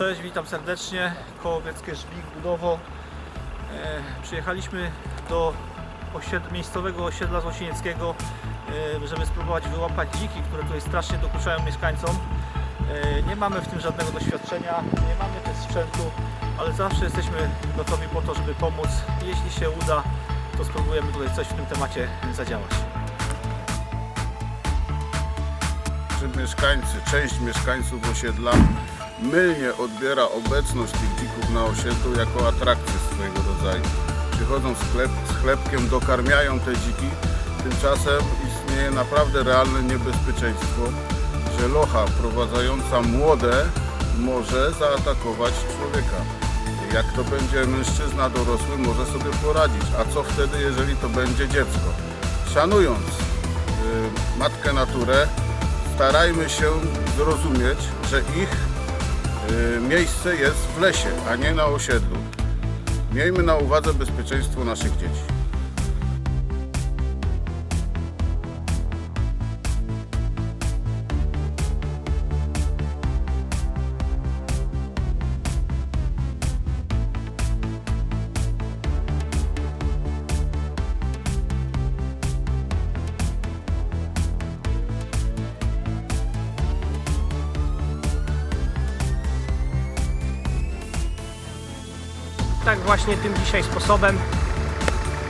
Cześć, witam serdecznie. Kołowieckie Żbik Budowo. E, przyjechaliśmy do osied miejscowego osiedla Złosienieckiego, e, żeby spróbować wyłapać dziki, które tutaj strasznie dokuczają mieszkańcom. E, nie mamy w tym żadnego doświadczenia, nie mamy też sprzętu, ale zawsze jesteśmy gotowi po to, żeby pomóc. Jeśli się uda, to spróbujemy tutaj coś w tym temacie zadziałać. że mieszkańcy, część mieszkańców osiedla mylnie odbiera obecność tych dzików na osiedlu jako atrakcję swojego rodzaju. Przychodzą z, chleb, z chlebkiem, dokarmiają te dziki, tymczasem istnieje naprawdę realne niebezpieczeństwo, że locha prowadzająca młode może zaatakować człowieka. Jak to będzie mężczyzna dorosły, może sobie poradzić. A co wtedy, jeżeli to będzie dziecko? Szanując y, matkę naturę, starajmy się zrozumieć, że ich miejsce jest w lesie, a nie na osiedlu. Miejmy na uwadze bezpieczeństwo naszych dzieci. Tak właśnie tym dzisiaj sposobem.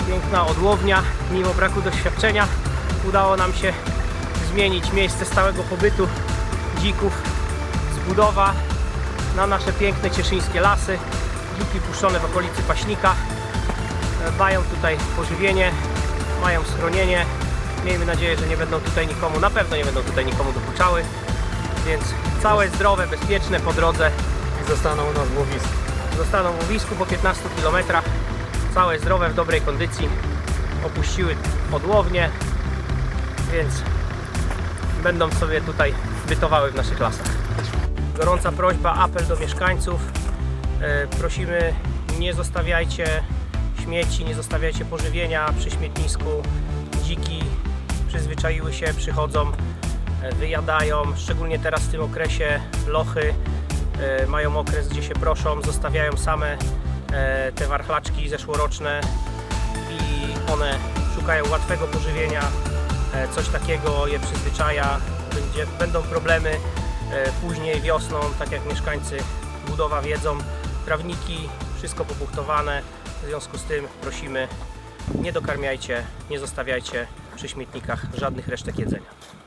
Piękna odłownia, mimo braku doświadczenia udało nam się zmienić miejsce stałego pobytu dzików z budowa na nasze piękne cieszyńskie lasy. Dziki puszczone w okolicy Paśnika E, mają tutaj pożywienie, mają schronienie. Miejmy nadzieję, że nie będą tutaj nikomu, na pewno nie będą tutaj nikomu dokuczały. Więc całe zdrowe, bezpieczne po drodze I zostaną u nas w łowisku. Zostaną w łowisku po 15 km. Całe zdrowe, w dobrej kondycji. Opuściły odłownię, więc będą sobie tutaj bytowały w naszych lasach. Gorąca prośba, apel do mieszkańców. E, Prosimy, nie zostawiajcie śmieci, nie zostawiajcie pożywienia przy śmietnisku. Dziki przyzwyczaiły się, przychodzą, e, wyjadają, szczególnie teraz w tym okresie lochy mają okres, gdzie się proszą, zostawiają same e, te warchlaczki zeszłoroczne i one szukają łatwego pożywienia, e, coś takiego je przyzwyczaja, będzie, będą problemy e, później wiosną, tak jak mieszkańcy budowa wiedzą, trawniki, wszystko pobuchtowane, w związku z tym prosimy nie dokarmiajcie, nie zostawiajcie przy śmietnikach żadnych resztek jedzenia.